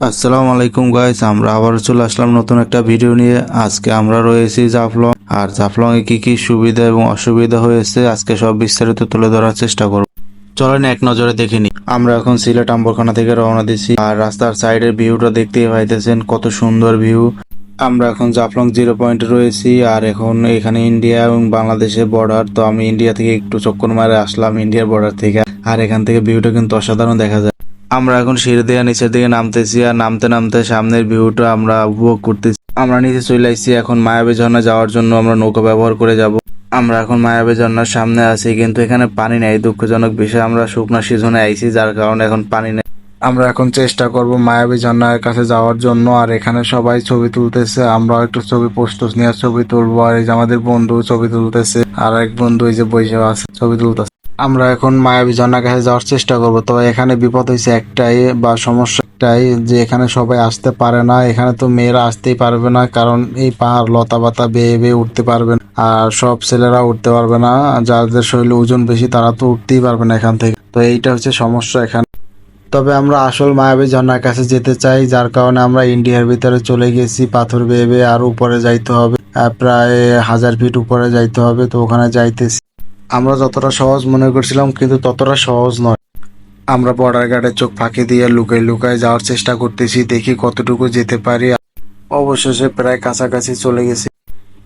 আসসালামু আলাইকুম গাইস আমরা আবার চলে আসলাম নতুন একটা ভিডিও নিয়ে। আজকে আমরা রয়েছি জাফলং। আর জাফলং এ কি কি সুবিধা এবং অসুবিধা হয়েছে, আজকে সব বিস্তারিত তুলে ধরার চেষ্টা করব। চলেন এক নজরে দেখে নি আমরা এখন সিলেট আম্বরখানা থেকে রওনা দিছি। আর রাস্তার সাইডের ভিউটা দেখতেই পাইতেছেন, কত সুন্দর ভিউ। আমরা এখন জাফলং জিরো পয়েন্টে রয়েছি। আর এখন এখানে ইন্ডিয়া এবং বাংলাদেশের বর্ডার তো আমি ইন্ডিয়া থেকে একটু চক্কর মারে আসলাম ইন্ডিয়ার বর্ডার থেকে। আর এখান থেকে ভিউটা কিন্তু অসাধারণ দেখা যায়। আমরা এখন সিঁড়ি দিয়ে নিচের দিকে নামতেছি আর নামতে নামতে সামনের ভিউটা আমরা উপভোগ করতেছি। আমরা নিচে চলে আসছি, এখন মায়াবী ঝর্ণা যাওয়ার জন্য আমরা নৌকা ব্যবহার করে যাব। আমরা এখন মায়াবী ঝর্ণার সামনে আছি, কিন্তু এখানে পানি নেই, দুঃখজনক বিষয়। আমরা শুকনো সিজনে আইছি, যার কারণে এখন পানি নেই। আমরা এখন চেষ্টা করব মায়াবী ঝর্ণার কাছে যাওয়ার জন্য, আর এখানে সবাই ছবি তুলতেছে। আমরাও একটু ছবি পোস্ট নিয়ে ছবি তুলবো। আর এই যে আমাদের বন্ধু ছবি তুলতেছে আর এক বন্ধু এই যে বসে আছে, ছবি তুলতেছে। আমরা এখন মায়াবী ঝর্ণার কাছে যাওয়ার চেষ্টা করব। তবে এখানে বিপদ হয়েছে একটাই বা সমস্যা একটাই যে এখানে সবাই আসতে পারে না। এখানে তো মেয়েরা আসতেই পারবে না, কারণ এই পাহাড় লতা পাতা বেয়ে বেয়ে উঠতে পারবে না। আর সব ছেলেরা উঠতে পারবে না, যাদের শরীরে ওজন বেশি তারা তো উঠতেই পারবে না এখান থেকে। তো এইটা হচ্ছে সমস্যা এখানে। তবে আমরা আসল মায়াবী ঝর্ণার কাছে যেতে চাই, যার কারণে আমরা ইন্ডিয়ার ভিতরে চলে গেছি, পাথর বেয়ে বেয়ে আর উপরে যাইতে হবে। প্রায় হাজার ফিট উপরে যাইতে হবে, তো ওখানে যাইতেছি। আমরা যতটা সহজ মনে করছিলাম, কিন্তু ততটা সহজ নয়। আমরা বর্ডার গার্ডের চোখ ফাঁকি দিয়ে লুকাই লুকাই যাওয়ার চেষ্টা করতেছি, দেখি কতটুকু যেতে পারি। অবশেষে প্রায় কাছাকাছি চলে গেছি।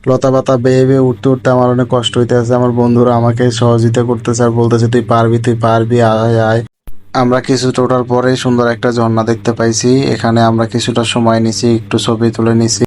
লতা পাতা বেয়ে বেয়ে উঠতে উঠতে আমার অনেক কষ্ট হইতেছে। আমার বন্ধুরা আমাকে সহযোগিতা করতেছে আর বলতেছে, তুই পারবি তুই পারবি, আয় আয়। আমরা কিছুটা ওঠার পরে সুন্দর একটা ঝর্ণা দেখতে পাইছি। এখানে আমরা কিছুটা সময় নিছি, একটু ছবি তুলে নিছি।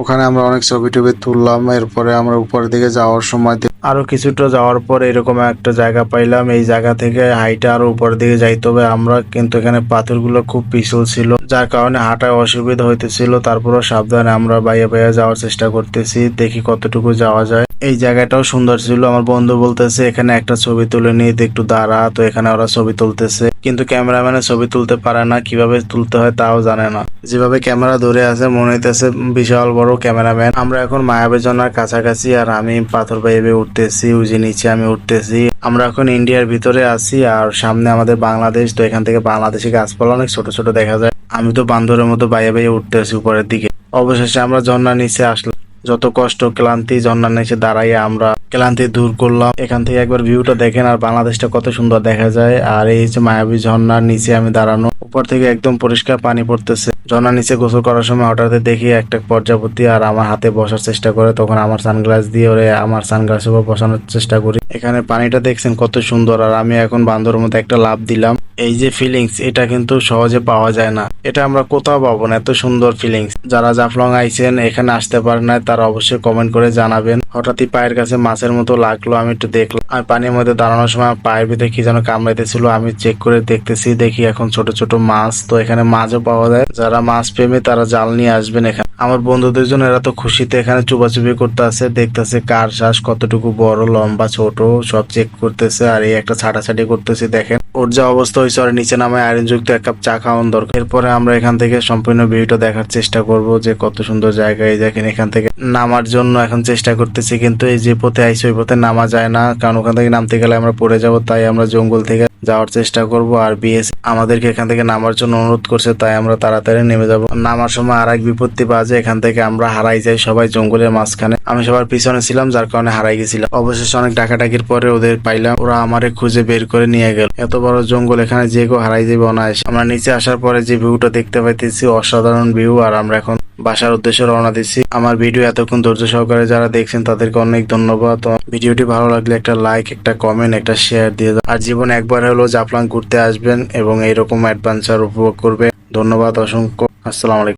ওখানে আমরা অনেক ছবি টবি তুললাম। এরপরে আমরা উপরের দিকে যাওয়ার সময় দে- আরও কিছুটা যাওয়ার পর এরকম একটা জায়গা পাইলাম। এই জায়গা থেকে হাইটা আরও উপর দিকে যাইতে হবে। আমরা কিন্তু এখানে পাথরগুলো খুব পিছল ছিল, যার কারণে হাঁটায় অসুবিধা হইতেছিল। তারপরও সাবধানে আমরা বাইরে বাইরে যাওয়ার চেষ্টা করতেছি, দেখি কতটুকু যাওয়া যায়। এই জায়গাটাও সুন্দর ছিল। আমার বন্ধু বলতেছে, এখানে একটা ছবি তুলে নিয়ে একটু দাঁড়া। তো এখানে ওরা ছবি তুলতেছে। কিন্তু ক্যামেরাম্যানে ছবি তুলতে পারে না, কীভাবে তুলতে হয় তাও জানে না। যেভাবে ক্যামেরা ধরে আছে, মনে হইতেছে বিশাল বড় ক্যামেরাম্যান। আমরা এখন মায়াবেজনার কাছাকাছি, আর আমি পাথর বাইবে উঠতেছি যে নিচে আমি উঠতেছি। আমরা এখন ইন্ডিয়ার ভিতরে আছি, আর সামনে আমাদের বাংলাদেশ। তো এখান থেকে বাংলাদেশি গাছপালা অনেক ছোট ছোট দেখা যায়। আমি তো বান্দরের মতো বাইরে বাইরে উঠতেছি উপরের দিকে। অবশেষে আমরা ঝর্ণার নিচে আসলাম। যত কষ্ট, ক্লান্তি ঝর্ণার নিচে দাঁড়াইয়ে আমরা ক্লান্তি দূর করলাম। এখান থেকে একবার ভিউটা দেখেন আর বাংলাদেশটা কত সুন্দর দেখা যায়। আর এই হচ্ছে মায়াবী ঝর্ণার নিচে আমি দাঁড়ানো। উপর থেকে একদম পরিষ্কার পানি পড়তেছে। ঝর্ণার নিচে গোসল করার সময় হঠাৎ দেখি একটা পর্যাপতি আর আমার হাতে বসার চেষ্টা করে। তখন আমার সানগ্লাস দিয়ে ওরে আমার সানগ্লাসের উপর বসানোর চেষ্টা করি। এখানে পানিটা দেখছেন কত সুন্দর। আর আমি এখন বান্দরের মতো একটা লাভ দিলাম। এই যে ফিলিংস এটা কিন্তু সহজে পাওয়া যায় না। এটা আমরা কোথাও পাবো না, এত সুন্দর ফিলিংস যারা জাফলং আইছেন, এখানে আসতে পারেন না তারা অবশ্যই কমেন্ট করে জানাবেন। হঠাৎই পায়ের কাছে মাছের মতো লাগল, আমি একটু দেখলাম। আর পানির মধ্যে দাঁড়ানোর সময় পায়ের ভিতরে কি যেন কামড়াইতেছিল, আমি চেক করে দেখতেছি, দেখি এখন ছোট ছোট মাছ। তো এখানে মাছও পাওয়া যায়। যারা মাছ প্রেমী, তারা জাল নিয়ে আসবেন এখানে। আমার বন্ধুদের জন্য এরা তো খুশিতে এখানে চুপাচুপি করতে আছে দেখতেছে কার শ্বাস কতটুকু বড়, লম্বা, ছোট, সব চেক করতেছে। আর এই একটা ছাটাছাটি করতেছে, দেখেন। ওর যা অবস্থা হয়েছে আর নিচে নামায় আয়রন যুক্ত এক কাপ চা খাওয়ান দরকার। এরপরে আমরা এখান থেকে সম্পূর্ণ ভিউটা দেখার চেষ্টা করব, যে কত সুন্দর জায়গা এই দেখেন এখান থেকে। নামার জন্য এখন চেষ্টা করতেছি কিন্তু এই যে পথে আইসি ওই পথে নামা যায় না। কারণ ওখান থেকে নামতে গেলে আমরা পড়ে যাব, তাই আমরা জঙ্গল থেকে যাওয়ার চেষ্টা করব। আর বিএস আমাদেরকে এখান থেকে নামার জন্য অনুরোধ করছে, তাই আমরা তাড়াতাড়ি নেমে যাব। নামার সময় আর এক বিপত্তি বাজে, এখান থেকে আমরা হারাই যাই সবাই জঙ্গলের মাঝখানে। আমি সবার পিছনে ছিলাম, যার কারণে হারাই গেছিলাম। অবশেষে অনেক ডাকাডাকির পরে ওদের পাইলাম, ওরা আমারে খুঁজে বের করে নিয়ে গেল। এত বড় জঙ্গল, এখানে যে কেউ হারাই যাবে অনায়াসে। আমরা নিচে আসার পরে যে ভিউটা দেখতে পাইতেছি, অসাধারণ ভিউ। আর আমরা এখন বাসার উদ্দেশ্যে রওনা দিচ্ছি। আমার ভিডিও এতক্ষণ ধৈর্য সহকারে যারা দেখছেন, তাদেরকে অনেক ধন্যবাদ। ভিডিওটি ভালো লাগলে একটা লাইক একটা কমেন্ট একটা শেয়ার দিয়ে আর জীবন একবার হলেও জাফলাং ঘুরতে আসবেন এবং এইরকম অ্যাডভেঞ্চার উপভোগ করবে ধন্যবাদ, অসংখ্য। আসসালামু আলাইকুম।